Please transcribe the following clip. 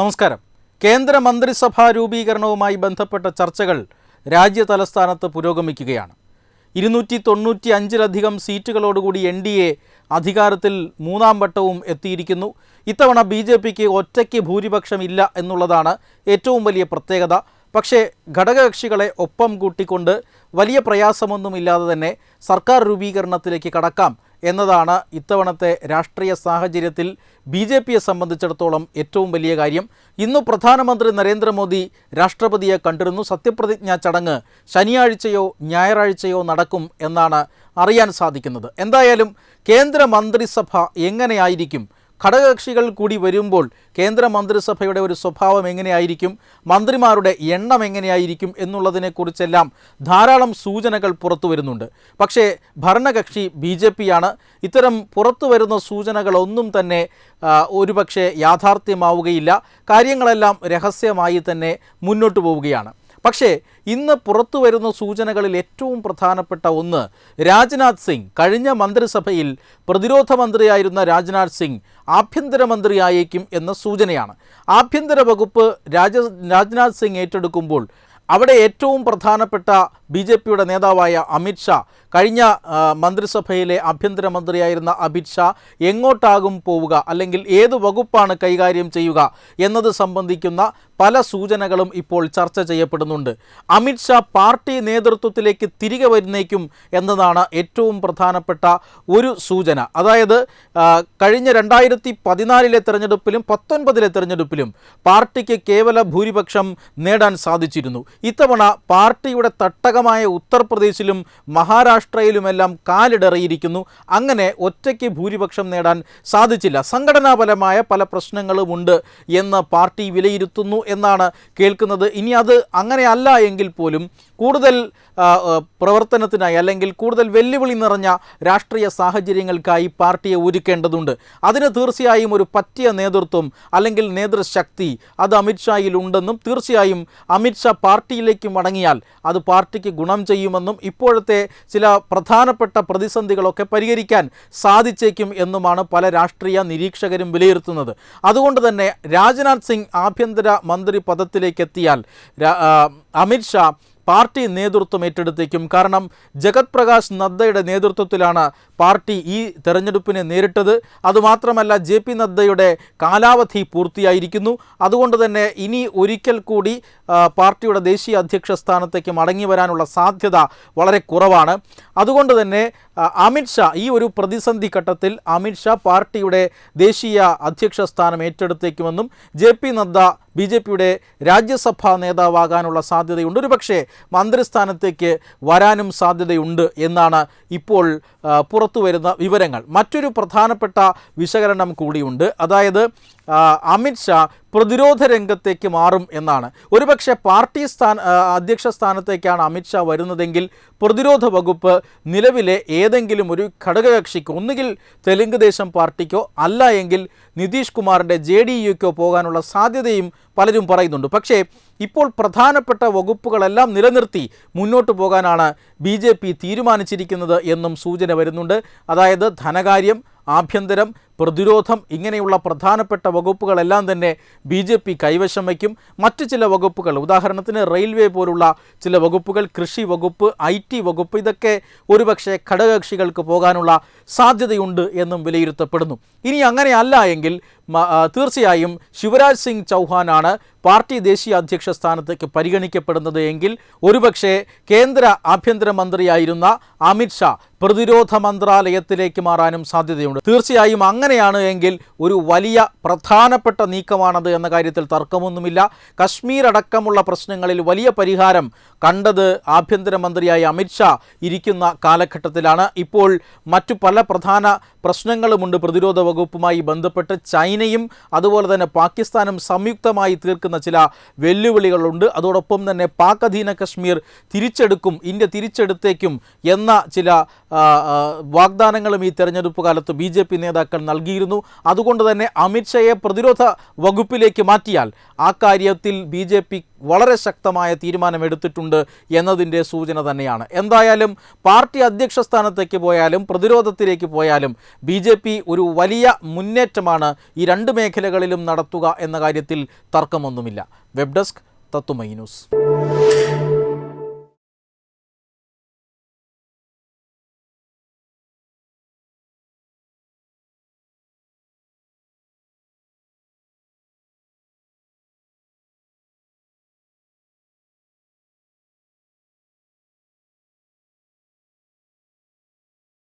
നമസ്കാരം. കേന്ദ്ര മന്ത്രിസഭാ രൂപീകരണവുമായി ബന്ധപ്പെട്ട ചർച്ചകൾ രാജ്യ തലസ്ഥാനത്ത് പുരോഗമിക്കുകയാണ്. ഇരുന്നൂറ്റി തൊണ്ണൂറ്റി അഞ്ചിലധികം സീറ്റുകളോടുകൂടി എൻ ഡി എ അധികാരത്തിൽ മൂന്നാം വട്ടവും എത്തിയിരിക്കുന്നു. ഇത്തവണ ബി ജെ പിക്ക് ഒറ്റയ്ക്ക് ഭൂരിപക്ഷമില്ല എന്നുള്ളതാണ് ഏറ്റവും വലിയ പ്രത്യേകത. പക്ഷേ ഘടകകക്ഷികളെ ഒപ്പം കൂട്ടിക്കൊണ്ട് വലിയ പ്രയാസമൊന്നുമില്ലാതെ തന്നെ സർക്കാർ രൂപീകരണത്തിലേക്ക് കടക്കാം എന്നതാണ് ഇത്തവണത്തെ രാഷ്ട്രീയ സാഹചര്യത്തിൽ ബി ജെ പിയെ സംബന്ധിച്ചിടത്തോളം ഏറ്റവും വലിയ കാര്യം. ഇന്ന് പ്രധാനമന്ത്രി നരേന്ദ്രമോദി രാഷ്ട്രപതിയെ കണ്ടിരുന്നു. സത്യപ്രതിജ്ഞാ ചടങ്ങ് ശനിയാഴ്ചയോ ഞായറാഴ്ചയോ നടക്കും എന്നാണ് അറിയാൻ സാധിക്കുന്നത്. എന്തായാലും കേന്ദ്രമന്ത്രിസഭ എങ്ങനെയായിരിക്കും? ഘടകകക്ഷികൾ കൂടി വരുമ്പോൾ കേന്ദ്ര മന്ത്രിസഭയുടെ ഒരു സ്വഭാവം എങ്ങനെയായിരിക്കും? മന്ത്രിമാരുടെ എണ്ണം എങ്ങനെയായിരിക്കും എന്നുള്ളതിനെക്കുറിച്ചെല്ലാം ധാരാളം സൂചനകൾ പുറത്തു വരുന്നുണ്ട്. പക്ഷേ ഭരണകക്ഷി ബി ജെ പിയാണ്. ഇത്തരം പുറത്തു വരുന്ന സൂചനകളൊന്നും തന്നെ ഒരുപക്ഷെ യാഥാർത്ഥ്യമാവുകയില്ല. കാര്യങ്ങളെല്ലാം രഹസ്യമായി തന്നെ മുന്നോട്ട് പോവുകയാണ്. പക്ഷേ ഇന്ന് പുറത്തു വരുന്ന സൂചനകളിൽ ഏറ്റവും പ്രധാനപ്പെട്ട ഒന്ന് രാജ്നാഥ് സിംഗ്. കഴിഞ്ഞ മന്ത്രിസഭയിൽ പ്രതിരോധ മന്ത്രിയായിരുന്ന രാജ്നാഥ് സിംഗ് ആഭ്യന്തരമന്ത്രിയായേക്കും എന്ന സൂചനയാണ്. ആഭ്യന്തര വകുപ്പ് രാജ രാജ്നാഥ് സിംഗ് ഏറ്റെടുക്കുമ്പോൾ അവിടെ ഏറ്റവും പ്രധാനപ്പെട്ട ബി ജെ പിയുടെ നേതാവായ അമിത് ഷാ കഴിഞ്ഞ മന്ത്രിസഭയിലെ ആഭ്യന്തരമന്ത്രിയായിരുന്ന അമിത് ഷാ എങ്ങോട്ടാകും പോവുക? അല്ലെങ്കിൽ ഏത് വകുപ്പാണ് കൈകാര്യം ചെയ്യുക? എന്നത് സംബന്ധിക്കുന്ന പല സൂചനകളും ഇപ്പോൾ ചർച്ച ചെയ്യപ്പെടുന്നുണ്ട്. അമിത് ഷാ പാർട്ടി നേതൃത്വത്തിലേക്ക് തിരികെ വരുന്നേക്കും എന്നതാണ് ഏറ്റവും പ്രധാനപ്പെട്ട ഒരു സൂചന. അതായത് കഴിഞ്ഞ രണ്ടായിരത്തി പതിനാലിലെ തെരഞ്ഞെടുപ്പിലും പത്തൊൻപതിലെ തെരഞ്ഞെടുപ്പിലും പാർട്ടിക്ക് കേവല ഭൂരിപക്ഷം നേടാൻ സാധിച്ചിരുന്നു. ഇത്തവണ പാർട്ടിയുടെ തട്ടകമായ ഉത്തർപ്രദേശിലും മഹാരാഷ്ട്രയിലുമെല്ലാം കാലിടറിയിരിക്കുന്നു. അങ്ങനെ ഒറ്റയ്ക്ക് ഭൂരിപക്ഷം നേടാൻ സാധിച്ചില്ല. സംഘടനാപരമായ പല പ്രശ്നങ്ങളുമുണ്ട് എന്ന് പാർട്ടി വിലയിരുത്തുന്നു എന്നാണ് കേൾക്കുന്നത്. ഇനി അത് അങ്ങനെയല്ല എങ്കിൽ പോലും കൂടുതൽ പ്രവർത്തനത്തിനായി അല്ലെങ്കിൽ കൂടുതൽ വെല്ലുവിളി നിറഞ്ഞ രാഷ്ട്രീയ സാഹചര്യങ്ങൾക്കായി പാർട്ടിയെ ഒരുക്കേണ്ടതുണ്ട്. അതിന് തീർച്ചയായും ഒരു പറ്റിയ നേതൃത്വം അല്ലെങ്കിൽ നേതൃശക്തി അത് അമിത്ഷായിൽ ഉണ്ടെന്നും തീർച്ചയായും അമിത്ഷാ പാർട്ടിയിലേക്ക് മടങ്ങിയാൽ അത് പാർട്ടിക്ക് ഗുണം ചെയ്യുമെന്നും ഇപ്പോഴത്തെ ചില പ്രധാനപ്പെട്ട പ്രതിസന്ധികളൊക്കെ പരിഹരിക്കാൻ സാധിച്ചേക്കും എന്നുമാണ് പല രാഷ്ട്രീയ നിരീക്ഷകരും വിലയിരുത്തുന്നത്. അതുകൊണ്ട് തന്നെ രാജ്നാഥ് സിംഗ് ആഭ്യന്തര മന്ത്രി പദത്തിലേക്ക് എത്തിയാൽ രാ- ആ, അമിത്ഷാ പാർട്ടി നേതൃത്വം ഏറ്റെടുത്തേക്കും. കാരണം ജഗത് പ്രകാശ് നദ്ദയുടെ നേതൃത്വത്തിലാണ് പാർട്ടി ഈ തെരഞ്ഞെടുപ്പിനെ നേരിട്ടത്. അതുമാത്രമല്ല ജെ പി നദ്ദയുടെ കാലാവധി പൂർത്തിയായിരിക്കുന്നു. അതുകൊണ്ട് തന്നെ ഇനി ഒരിക്കൽ കൂടി പാർട്ടിയുടെ ദേശീയ അധ്യക്ഷ സ്ഥാനത്തേക്ക് മടങ്ങി വരാനുള്ള സാധ്യത വളരെ കുറവാണ്. അതുകൊണ്ട് തന്നെ അമിത്ഷാ ഈ ഒരു പ്രതിസന്ധി ഘട്ടത്തിൽ അമിത്ഷാ പാർട്ടിയുടെ ദേശീയ അധ്യക്ഷ സ്ഥാനം ഏറ്റെടുത്തേക്കുമെന്നും J P Nadda B J പിയുടെ രാജ്യസഭാ നേതാവാകാനുള്ള സാധ്യതയുണ്ട്. ഒരുപക്ഷെ മന്ത്രിസ്ഥാനത്തേക്ക് വരാനും സാധ്യതയുണ്ട് എന്നാണ് ഇപ്പോൾ പുറത്തു വരുന്ന വിവരങ്ങൾ. മറ്റൊരു പ്രധാനപ്പെട്ട വിശകലനം കൂടിയുണ്ട്. അതായത് അമിത്ഷാ പ്രതിരോധ രംഗത്തേക്ക് മാറും എന്നാണ്. ഒരുപക്ഷെ പാർട്ടി സ്ഥാന അധ്യക്ഷ സ്ഥാനത്തേക്കാണ് അമിത്ഷാ വരുന്നതെങ്കിൽ പ്രതിരോധ വകുപ്പ് നിലവിലെ ഏതെങ്കിലും ഒരു ഘടകകക്ഷിക്ക് ഒന്നുകിൽ തെലുങ്ക് ദേശം പാർട്ടിക്കോ അല്ല എങ്കിൽ നിതീഷ് കുമാറിന്റെ ജെ ഡി യുക്കോ പോകാനുള്ള സാധ്യതയും പലരും പറയുന്നുണ്ട്. പക്ഷേ ഇപ്പോൾ പ്രധാനപ്പെട്ട വകുപ്പുകളെല്ലാം നിലനിർത്തി മുന്നോട്ട് പോകാനാണ് ബി ജെ പി തീരുമാനിച്ചിരിക്കുന്നത് എന്നും സൂചന വരുന്നുണ്ട്. അതായത് ധനകാര്യം ആഭ്യന്തരം പ്രതിരോധം ഇങ്ങനെയുള്ള പ്രധാനപ്പെട്ട വകുപ്പുകളെല്ലാം തന്നെ ബി ജെ പി കൈവശം വയ്ക്കും. മറ്റു ചില വകുപ്പുകൾ ഉദാഹരണത്തിന് റെയിൽവേ പോലുള്ള ചില വകുപ്പുകൾ കൃഷി വകുപ്പ് ഐ ടി വകുപ്പ് ഇതൊക്കെ ഒരുപക്ഷെ ഘടകകക്ഷികൾക്ക് പോകാനുള്ള സാധ്യതയുണ്ട് എന്നും വിലയിരുത്തപ്പെടുന്നു. ഇനി അങ്ങനെയല്ല എങ്കിൽ തീർച്ചയായും ശിവരാജ് സിംഗ് ചൗഹാനാണ് പാർട്ടി ദേശീയ അധ്യക്ഷ സ്ഥാനത്തേക്ക് പരിഗണിക്കപ്പെടുന്നത് എങ്കിൽ ഒരുപക്ഷെ കേന്ദ്ര ആഭ്യന്തരമന്ത്രിയായിരുന്ന അമിത്ഷാ പ്രതിരോധ മന്ത്രാലയത്തിലേക്ക് മാറാനും സാധ്യതയുണ്ട്. തീർച്ചയായും അങ്ങനെയാണ് എങ്കിൽ ഒരു വലിയ പ്രധാനപ്പെട്ട നീക്കമാണത് എന്ന കാര്യത്തിൽ തർക്കമൊന്നുമില്ല. കശ്മീർ അടക്കമുള്ള പ്രശ്നങ്ങളിൽ വലിയ പരിഹാരം കണ്ടത് ആഭ്യന്തരമന്ത്രിയായ അമിത്ഷാ ഇരിക്കുന്ന കാലഘട്ടത്തിലാണ്. ഇപ്പോൾ മറ്റു പല പ്രധാന പ്രശ്നങ്ങളുമുണ്ട്. പ്രതിരോധ വകുപ്പുമായി ബന്ധപ്പെട്ട് ചൈനയും അതുപോലെ തന്നെ പാകിസ്ഥാനും സംയുക്തമായി തീർക്കുന്ന ചില വെല്ലുവിളികളുണ്ട്. അതോടൊപ്പം തന്നെ പാക് അധീന കശ്മീർ തിരിച്ചെടുക്കും ഇന്ത്യ തിരിച്ചെടുത്തേക്കും എന്ന ചില വാഗ്ദാനങ്ങളും ഈ തെരഞ്ഞെടുപ്പ് കാലത്ത് ബി ജെ പി നേതാക്കൾ നൽകിയിരുന്നു. അതുകൊണ്ട് തന്നെ അമിത്ഷയെ പ്രതിരോധ വകുപ്പിലേക്ക് മാറ്റിയാൽ ആ കാര്യത്തിൽ ബി ജെ പി വളരെ ശക്തമായ തീരുമാനമെടുത്തിട്ടുണ്ട് എന്നതിന്റെ സൂചന തന്നെയാണ്. എന്തായാലും പാർട്ടി അധ്യക്ഷ സ്ഥാനത്തേക്ക് പോയാലും പ്രതിരോധത്തിലേക്ക് പോയാലും ബി ഒരു വലിയ മുന്നേറ്റമാണ് ഈ രണ്ട് മേഖലകളിലും നടത്തുക എന്ന കാര്യത്തിൽ തർക്കമൊന്നുമില്ല. വെബ് ഡെസ്ക് തത്തുമൈ ന്യൂസ്.